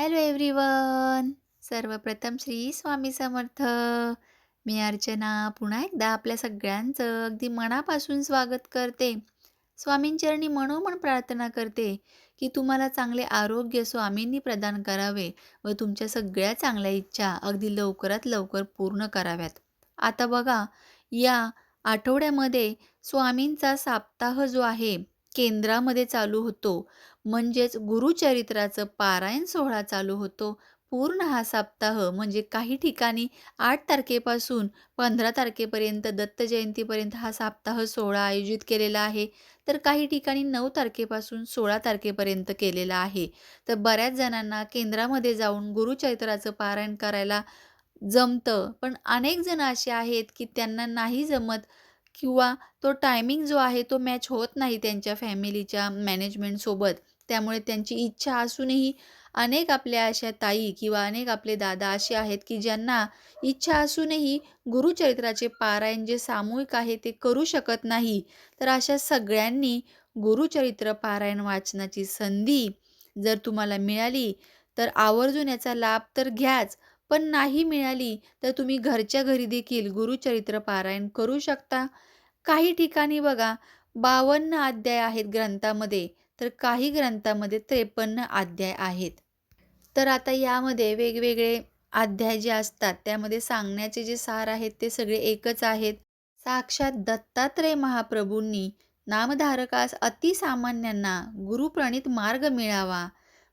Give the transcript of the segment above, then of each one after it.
Hello everyone सर्वप्रथम श्री स्वामी समर्थ. मी अर्चना पुन्हा एकदा आपल्या सगळ्यांचं अगदी मनापासून स्वागत करते. स्वामींचरणी मनोमन प्रार्थना करते की तुम्हाला चांगले आरोग्य स्वामींनी प्रदान करावे व तुमच्या सगळ्या चांगल्या इच्छा अगदी लवकरात लवकर पूर्ण कराव्यात. आता बघा या आठवड्यामध्ये स्वामींचा साप्ताह जो आहे केंद्रामध्ये चालू होतो. म्हणजेच गुरुचरित्राचं पारायण सोहळा चालू होतो. पूर्ण हा सप्ताह म्हणजे काही ठिकाणी आठ तारखेपासून पंधरा तारखेपर्यंत दत्त जयंतीपर्यंत हा सप्ताह सोहळा आयोजित केलेला आहे. तर काही ठिकाणी नऊ तारखेपासून सोळा तारखेपर्यंत केलेला आहे. तर बऱ्याच जणांना केंद्रामध्ये जाऊन गुरुचरित्राचं पारायण करायला जमतं. पण अनेक जण असे आहेत की त्यांना नाही जमत. किंवा तो टायमिंग जो आहे तो मॅच होत नाही त्यांच्या फॅमिलीच्या मॅनेजमेंटसोबत त्यामुळे त्यांची इच्छा असूनही अनेक आपल्या अशा ताई किंवा अनेक आपले दादा असे आहेत की ज्यांना इच्छा असूनही गुरुचरित्राचे पारायण जे सामूहिक आहे ते करू शकत नाही. तर अशा सगळ्यांनी गुरुचरित्र पारायण वाचनाची संधी जर तुम्हाला मिळाली तर आवर्जून याचा लाभ तर घ्याच. पण नाही मिळाली तर तुम्ही घरच्या घरी देखील गुरुचरित्र पारायण करू शकता. काही ठिकाणी बघा बावन्न अध्याय आहेत ग्रंथामध्ये तर काही ग्रंथामध्ये त्रेपन्न अध्याय आहेत. तर आता यामध्ये वेगवेगळे अध्याय जे असतात त्यामध्ये सांगण्याचे जे सार आहेत ते सगळे एकच आहेत. साक्षात दत्तात्रय महाप्रभूंनी नामधारकास अतिसामान्यांना गुरुप्रणित मार्ग मिळावा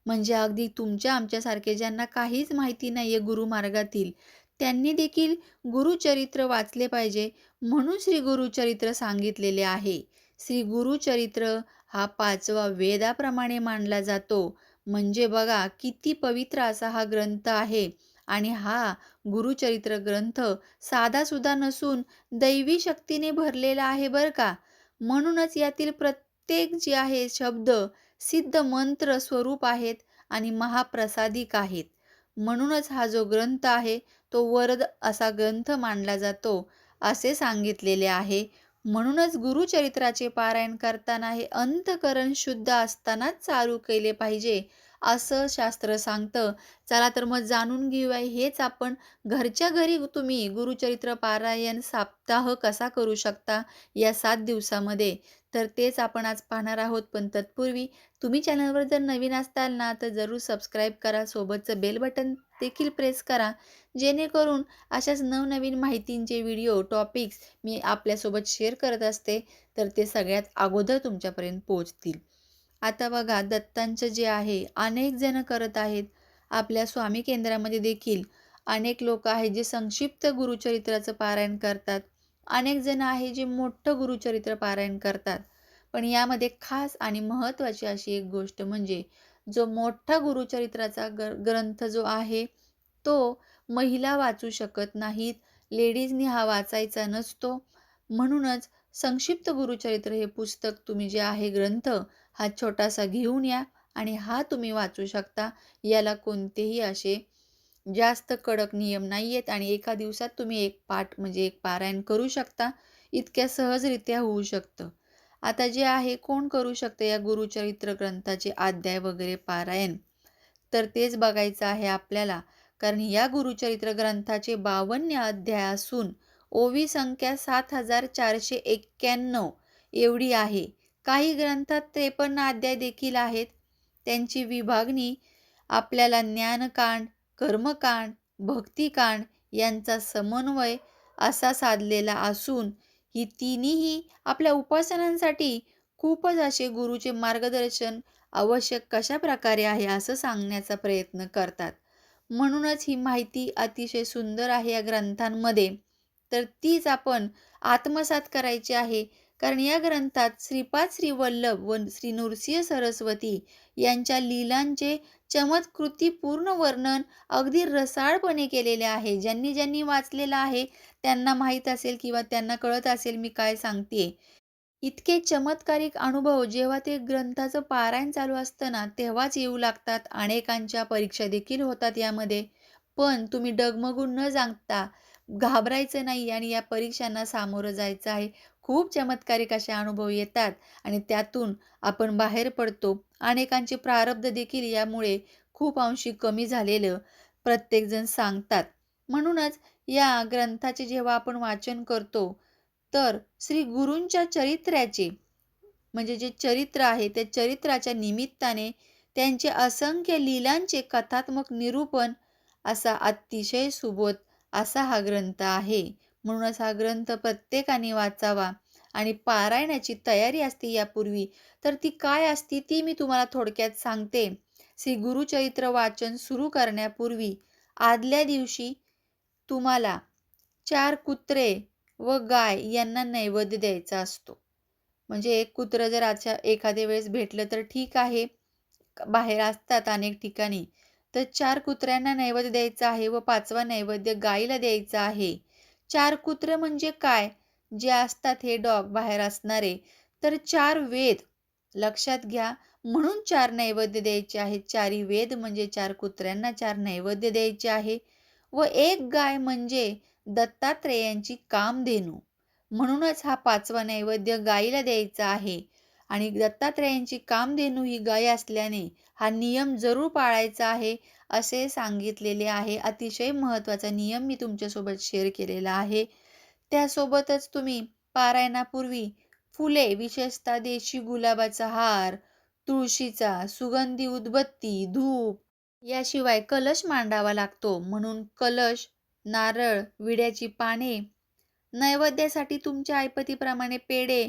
म्हणजे अगदी तुमच्या आमच्यासारखे ज्यांना काहीच माहिती नाही आहे गुरुमार्गातील त्यांनी देखील गुरुचरित्र वाचले पाहिजे म्हणून श्री गुरुचरित्र सांगितलेले आहे. श्री गुरुचरित्र हा पाचवा वेदाप्रमाणे मानला जातो. म्हणजे बघा किती पवित्र असा हा ग्रंथ आहे आणि हा गुरुचरित्र ग्रंथ साधासुद्धा नसून दैवी शक्तीने भरलेला आहे बरं का? म्हणूनच यातील प्रत्येक जे आहे शब्द सिद्ध मंत्र स्वरूप आहेत आणि महाप्रसादिक आहेत. म्हणूनच हा जो ग्रंथ आहे तो वरद असा ग्रंथ मानला जातो असे सांगितलेले आहे. म्हणूनच गुरुचरित्राचे पारायण करताना हे अंतकरण शुद्ध असतानाच चालू केले पाहिजे असं शास्त्र सांगतं. चला तर मग जाणून घेऊया हेच आपण घरच्या घरी तुम्ही गुरुचरित्र पारायण साप्ताह कसा करू शकता या सात दिवसामध्ये? तर तेच आपण आज पाहणार आहोत. पण तत्पूर्वी तुम्ही चॅनलवर जर नवीन असताल ना तर जरूर सबस्क्राईब करा. सोबतचं बेल बटन देखील प्रेस करा. जेणेकरून अशाच नवनवीन माहितींचे व्हिडिओ टॉपिक्स मी आपल्यासोबत शेअर करत असते तर ते सगळ्यात अगोदर तुमच्यापर्यंत पोहोचतील. आता बघा दत्तांचं जे आहे अनेक जण करत आहेत. आपल्या स्वामी केंद्रामध्ये देखील अनेक लोक आहेत जे संक्षिप्त गुरुचरित्राचं पारायण करतात. अनेक जण आहे जे मोठं गुरुचरित्र पारायण करतात. पण यामध्ये खास आणि महत्त्वाची अशी एक गोष्ट म्हणजे जो मोठा गुरुचरित्राचा ग ग्रंथ जो आहे तो महिला वाचू शकत नाहीत. लेडीजनी हा वाचायचा नसतो. म्हणूनच संक्षिप्त गुरुचरित्र हे पुस्तक तुम्ही जे आहे ग्रंथ हा छोटासा घेऊन या आणि हा तुम्ही वाचू शकता. याला कोणतेही असे जास्त कडक नियम नाही आहेत आणि एका दिवसात तुम्ही एक पाठ म्हणजे एक पारायण करू शकता. इतक्या सहजरित्या होऊ शकतं. आता जे आहे कोण करू शकतं या गुरुचरित्र ग्रंथाचे अध्याय वगैरे पारायण? तर तेच बघायचं आहे आपल्याला. कारण या गुरुचरित्र ग्रंथाचे बावन्न अध्याय असून ओवी संख्या सात हजार चारशे एक्क्याण्णव एवढी आहे. काही ग्रंथात त्रेपन्न अध्याय देखील आहेत. त्यांची विभागणी आपल्याला ज्ञानकांड कर्मकांड भक्तिकांड यांचा समन्वय असा साधलेला असून ही तिन्हीही आपल्या उपासनांसाठी खूपच असे गुरुचे मार्गदर्शन आवश्यक कशा प्रकारे आहे असं सांगण्याचा प्रयत्न करतात. म्हणूनच ही माहिती अतिशय सुंदर आहे या ग्रंथांमध्ये. तर तीच आपण आत्मसात करायची आहे कारण या ग्रंथात श्रीपाद श्री वल्लभ व श्री नृसिंह सरस्वती यांच्या लीलांचे चमत्कृतीपूर्ण वर्णन अगदी रसाळपणे केलेले आहे. ज्यांनी ज्यांनी वाचलेलं आहे त्यांना माहीत असेल किंवा त्यांना कळत असेल मी काय सांगते इतके चमत्कारिक अनुभव जेव्हा ते ग्रंथाचं पारायण चालू असताना तेव्हाच येऊ लागतात. अनेकांच्या परीक्षा देखील होतात यामध्ये. पण तुम्ही डगमगून न सांगता घाबरायचं नाही आणि या परीक्षांना सामोरं जायचं आहे. खूप चमत्कारिक असे अनुभव येतात आणि त्यातून आपण बाहेर पडतो. अनेकांचे प्रारब्ध देखील यामुळे खूप अंशी कमी झालेलं प्रत्येकजण सांगतात. म्हणूनच या ग्रंथाचे जेव्हा आपण वाचन करतो तर श्री गुरूंच्या चरित्र्याचे म्हणजे जे चरित्र आहे त्या चरित्राच्या निमित्ताने त्यांचे असंख्य लीलांचे कथात्मक निरूपण असा अतिशय सुबोध असा हा ग्रंथ आहे. म्हणूनच हा ग्रंथ प्रत्येकाने वाचावा आणि पारायणाची तयारी असते यापूर्वी. तर ती काय असती ती मी तुम्हाला थोडक्यात सांगते. श्री गुरुचरित्र वाचन सुरू करण्यापूर्वी आदल्या दिवशी तुम्हाला चार कुत्रे व गाय यांना नैवेद्य द्यायचा असतो. म्हणजे एक कुत्रं जर आजच्या एखाद्या वेळेस भेटलं तर ठीक आहे. बाहेर असतात अनेक ठिकाणी. तर चार कुत्र्यांना नैवेद्य द्यायचा आहे व पाचवा नैवेद्य गायीला द्यायचा आहे. चार कुत्रे म्हणजे काय? जे असतात हे डॉग बाहेर असणारे. तर चार वेद. लक्षात घ्या म्हणून चार नैवेद्य द्यायचे आहेत. चारी वेद म्हणजे चार कुत्र्यांना चार नैवेद्य द्यायचे आहे. व एक गाय म्हणजे दत्तात्रेयांची कामधेनू. म्हणूनच हा पाचवा नैवेद्य गायीला द्यायचा आहे. आणि दत्तात्रेयांची कामधेनू ही गाय असल्याने हा नियम जरूर पाळायचा आहे असे सांगितलेले आहे. अतिशय महत्त्वाचा नियम मी तुमच्यासोबत शेअर केलेला आहे. त्यासोबतच तुम्ही पारायणापूर्वी फुले विशेषतः देशी गुलाबाचा हार तुळशीचा सुगंधी उदबत्ती धूप याशिवाय कलश मांडावा लागतो. म्हणून कलश नारळ विड्याची पाने नैवेद्यासाठी तुमच्या ऐपतीप्रमाणे पेढे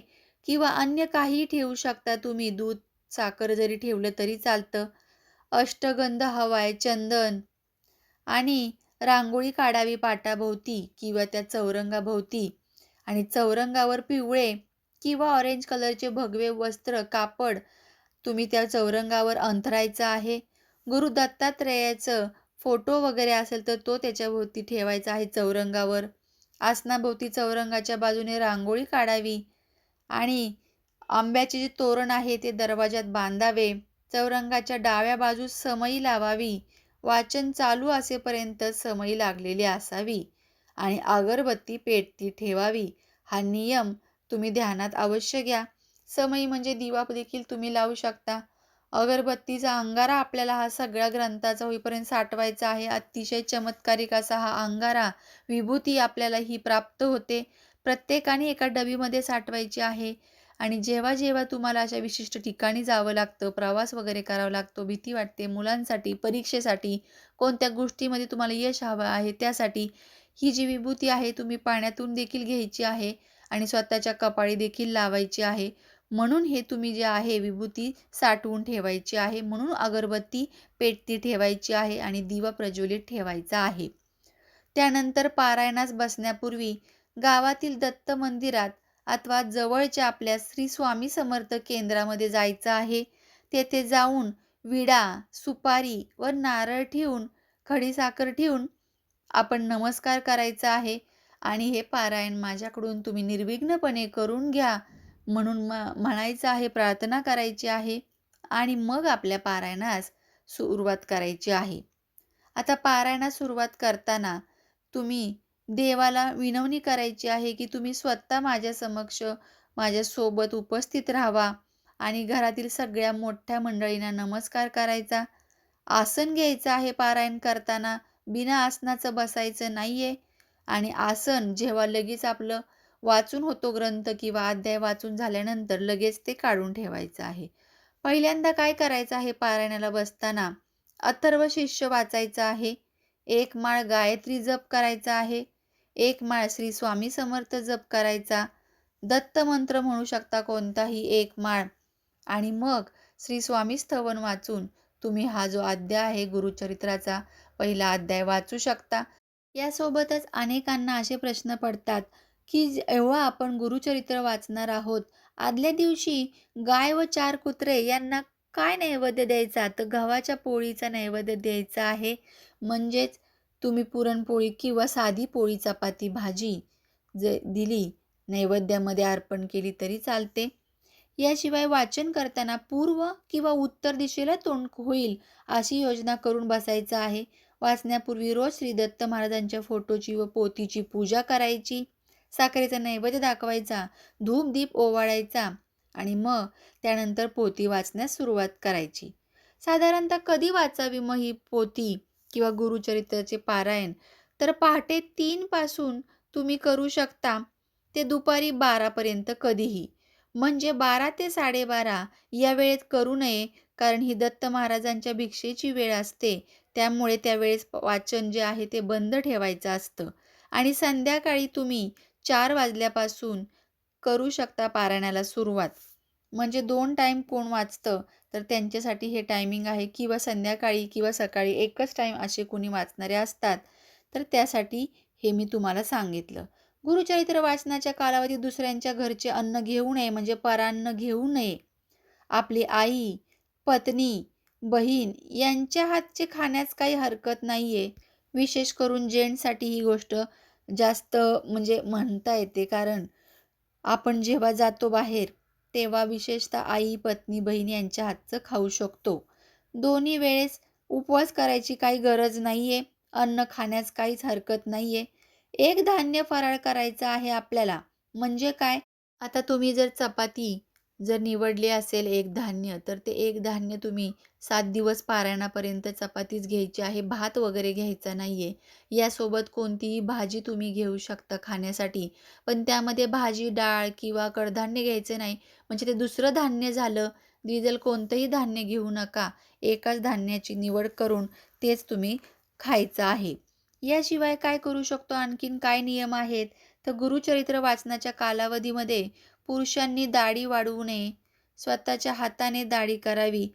किंवा अन्य काहीही ठेवू शकता तुम्ही दूध साखर जरी ठेवलं तरी चालतं. अष्टगंध हवाय चंदन आणि रांगोळी काढावी पाटाभोवती किंवा त्या चौरंगाभोवती आणि चौरंगावर पिवळे किंवा ऑरेंज कलरचे भगवे वस्त्र कापड तुम्ही त्या चौरंगावर अंथरायचं आहे. गुरु दत्तात्रेयाचं फोटो वगैरे असेल तर तो त्याच्याभोवती ठेवायचा आहे चौरंगावर. आसनाभोवती चौरंगाच्या बाजूने रांगोळी काढावी. आणि आंब्याचे जे तोरण आहे ते दरवाजात बांधावे. चौरंगाच्या डाव्या बाजूस समई लावावी. वाचन चालू असेपर्यंत समई लागलेली असावी आणि अगरबत्ती पेटती ठेवावी. हा नियम तुम्ही ध्यानात अवश्य घ्या. समई म्हणजे दिवा देखील तुम्ही लावू शकता. अगरबत्तीचा अंगारा आपल्याला हा सगळ्या ग्रंथाचा होईपर्यंत साठवायचा आहे. अतिशय चमत्कारिक असा हा अंगारा विभूती आपल्याला ही प्राप्त होते. प्रत्येकाने एका डबीमध्ये साठवायची आहे. आणि जेव्हा जेव्हा तुम्हाला अशा विशिष्ट ठिकाणी जावं लागतं प्रवास वगैरे करावा लागतो भीती वाटते मुलांसाठी परीक्षेसाठी कोणत्या गोष्टीमध्ये तुम्हाला यश हवं आहे त्यासाठी ही जी विभूती आहे तुम्ही पाण्यातून देखील घ्यायची आहे आणि स्वतःच्या कपाळी देखील लावायची आहे. म्हणून हे तुम्ही जे आहे विभूती साठवून ठेवायची आहे. म्हणून अगरबत्ती पेटती ठेवायची आहे आणि दिवा प्रज्वलित ठेवायचा आहे. त्यानंतर पारायणास बसण्यापूर्वी गावातील दत्त मंदिरात अथवा जवळच्या आपल्या श्री स्वामी समर्थ केंद्रामध्ये जायचं आहे. तेथे जाऊन विडा सुपारी व नारळ ठेवून खडीसाखर ठेवून आपण नमस्कार करायचा आहे. आणि हे पारायण माझ्याकडून तुम्ही निर्विघ्नपणे करून घ्या म्हणून म म्हणायचं आहे प्रार्थना करायची आहे आणि मग आपल्या पारायणास सुरुवात करायची आहे. आता पारायणास सुरुवात करताना तुम्ही देवाला विनवणी करायची आहे की तुम्ही स्वतः माझ्या समक्ष माझ्यासोबत उपस्थित राहावा आणि घरातील सगळ्या मोठ्या मंडळींना नमस्कार करायचा. आसन घ्यायचं आहे पारायण करताना. बिना आसनाचं बसायचं नाही आहे आणि आसन जेव्हा लगेच आपलं वाचून होतो ग्रंथ किंवा अध्याय वाचून झाल्यानंतर लगेच ते काढून ठेवायचं आहे. पहिल्यांदा काय करायचं आहे पारायणाला बसताना? अथर्व शिष्य वाचायचं आहे. एक माळ गायत्री जप करायचा आहे. एक माळ श्री स्वामी समर्थ जप करायचा. दत्त मंत्र म्हणू शकता कोणताही एक माळ. आणि मग श्री स्वामी स्थवन वाचून तुम्ही हा जो अध्याय आहे गुरुचरित्राचा पहिला अध्याय वाचू शकता. यासोबतच अनेकांना असे प्रश्न पडतात की जेव्हा आपण गुरुचरित्र वाचणार आहोत आदल्या दिवशी गाय व चार कुत्रे यांना काय नैवेद्य द्यायचा? तर गव्हाच्या पोळीचा नैवेद्य द्यायचा आहे. म्हणजेच तुम्ही पुरणपोळी किंवा साधी पोळी चपाती भाजी ज दिली नैवेद्यामध्ये अर्पण केली तरी चालते. याशिवाय वाचन करताना पूर्व किंवा उत्तर दिशेला तोंड होईल अशी योजना करून बसायचं आहे. वाचण्यापूर्वी रोज श्री दत्त महाराजांच्या फोटोची व पोतीची पूजा करायची. साखरेचा नैवेद्य दाखवायचा धूप दीप ओवाळायचा आणि मग त्यानंतर पोती वाचण्यास सुरुवात करायची. साधारणतः कधी वाचावी मग ही पोती किंवा गुरुचरित्राचे पारायण. तर पहाटे तीनपासून तुम्ही करू शकता ते दुपारी बारापर्यंत कधीही. म्हणजे बारा ते साडेबारा या वेळेत करू नये कारण ही दत्त महाराजांच्या भिक्षेची वेळ असते. त्यामुळे त्यावेळेस वाचन जे आहे ते बंद ठेवायचं असतं. आणि संध्याकाळी तुम्ही चार वाजल्यापासून करू शकता पारायणाला सुरुवात. म्हणजे दोन टाईम कोण वाचतं तर त्यांच्यासाठी हे टायमिंग आहे किंवा संध्याकाळी किंवा सकाळी एकच टाईम असे कोणी वाचणारे असतात तर त्यासाठी हे मी तुम्हाला सांगितलं. गुरुचरित्र वाचनाच्या कालावधीत दुसऱ्यांच्या घरचे अन्न घेऊ नये म्हणजे परान्न घेऊ नये. आपली आई पत्नी बहीण यांच्या हातचे खाण्यास काही हरकत नाही आहे विशेष करून जेंट्ससाठी ही गोष्ट जास्त म्हणजे म्हणता येते कारण आपण जेव्हा जातो बाहेर तेव्हा विशेषतः आई पत्नी बहीण यांच्या हातचं खाऊ शकतो. दोन्ही वेळेस उपवास करायची काही गरज नाही आहे अन्न खाण्यास काहीच हरकत नाही आहे एक धान्य फराळ करायचा आहे आपल्याला. म्हणजे काय? आता तुम्ही जर चपाती जर निवडले असेल एक धान्य तर ते एक धान्य तुम्ही सात दिवस पारायणापर्यंत चपातीच घ्यायची आहे भात वगैरे घ्यायचा नाही आहे यासोबत कोणतीही भाजी तुम्ही घेऊ शकता खाण्यासाठी. पण त्यामध्ये भाजी डाळ किंवा कडधान्य घ्यायचं नाही म्हणजे ते दुसरं धान्य झालं डिझेल कोणतंही धान्य घेऊ नका. एकाच धान्याची निवड करून तेच तुम्ही खायचं आहे. याशिवाय काय करू शकतो? आणखीन काय नियम आहेत? तर गुरुचरित्र वाचनाच्या कालावधीमध्ये पुरुषांनी दाढी वाढवू नये. स्वतःच्या हाताने दाढी करावी.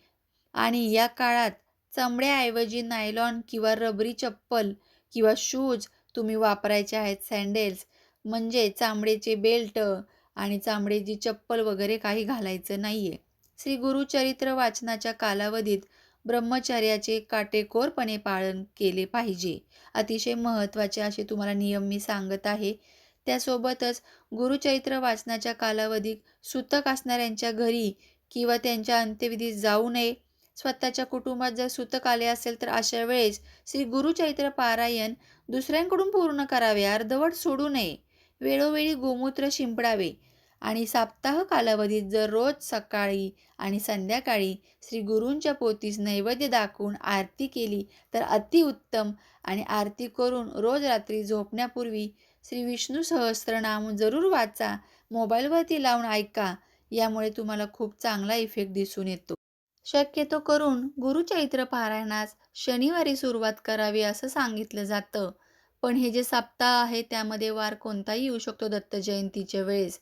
आणि या काळात चमड्याऐवजी नायलॉन किंवा रबरी चप्पल किंवा शूज तुम्ही वापरायचे आहेत सँडेल्स म्हणजे चामडेचे बेल्ट आणि चामडेची चप्पल वगैरे काही घालायचं नाही आहे श्री गुरुचरित्र वाचनाच्या कालावधीत ब्रह्मचर्याचे काटेकोरपणे पालन केले पाहिजे. अतिशय महत्त्वाचे असे तुम्हाला नियम मी सांगत आहे. त्यासोबतच गुरुचरित्र वाचनाच्या कालावधीत सुतक असणाऱ्यांच्या घरी किंवा त्यांच्या अंत्यविधीत जाऊ नये. स्वतःच्या कुटुंबात जर सुतक आले असेल तर अशा वेळेस श्री गुरुचरित्र पारायण दुसऱ्यांकडून पूर्ण करावे अर्धवट सोडू नये. वेळोवेळी गोमूत्र शिंपडावे आणि साप्ताह कालावधीत जर रोज सकाळी आणि संध्याकाळी श्री गुरूंच्या पोतीस नैवेद्य दाखवून आरती केली तर अतिउत्तम आणि आरती करून रोज रात्री झोपण्यापूर्वी श्री विष्णू सहस्त्रनाम जरूर वाचा. मोबाईलवरती लावून ऐका. यामुळे तुम्हाला खूप चांगला इफेक्ट दिसून येतो. शक्यतो करून गुरुचैत्र पारायणास शनिवारी सुरुवात करावी असं सांगितलं जातं. पण हे जे सप्ताह आहे त्यामध्ये वार कोणताही येऊ शकतो दत्त जयंतीच्या वेळेस.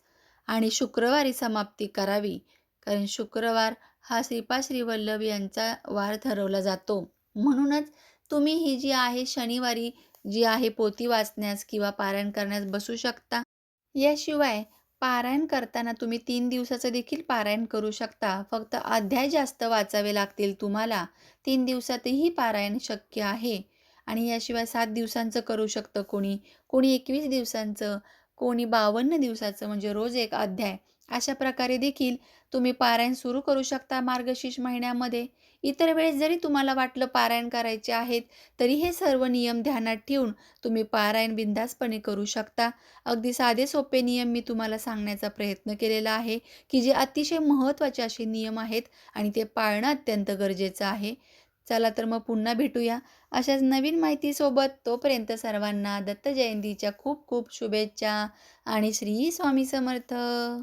आणि शुक्रवारी समाप्ती करावी. कारण शुक्रवार हा श्रीपा श्रीवल्लभ यांचा वार ठरवला जातो. म्हणूनच तुम्ही ही जी आहे शनिवारी जी आहे पोथी वाचण्यास किंवा पारायण करण्यास बसू शकता. याशिवाय पारायण करताना तुम्ही तीन दिवसाचं देखील पारायण करू शकता. फक्त अध्याय जास्त वाचावे लागतील तुम्हाला. तीन दिवसातही पारायण शक्य आहे. आणि याशिवाय सात दिवसांचं करू शकतं कोणी. कोणी एकवीस दिवसांचं कोणी बावन्न दिवसाचं म्हणजे रोज एक अध्याय. अशा प्रकारे देखील तुम्ही पारायण सुरू करू शकता मार्गशीर्ष महिन्यामध्ये. इतर वेळेस जरी तुम्हाला वाटलं पारायण करायचे आहेत तरी हे सर्व नियम ध्यानात ठेवून तुम्ही पारायण बिंदासपणे करू शकता. अगदी साधे सोपे नियम मी तुम्हाला सांगण्याचा प्रयत्न केलेला आहे की जे अतिशय महत्त्वाचे असे नियम आहेत आणि ते पाळणं अत्यंत गरजेचं आहे. चला तर मग पुन्हा भेटूया. अशाच नवीन माहितीसोबत तोपर्यंत सर्वांना दत्त जयंतीच्या खूप खूप शुभेच्छा आणि श्री स्वामी समर्थ.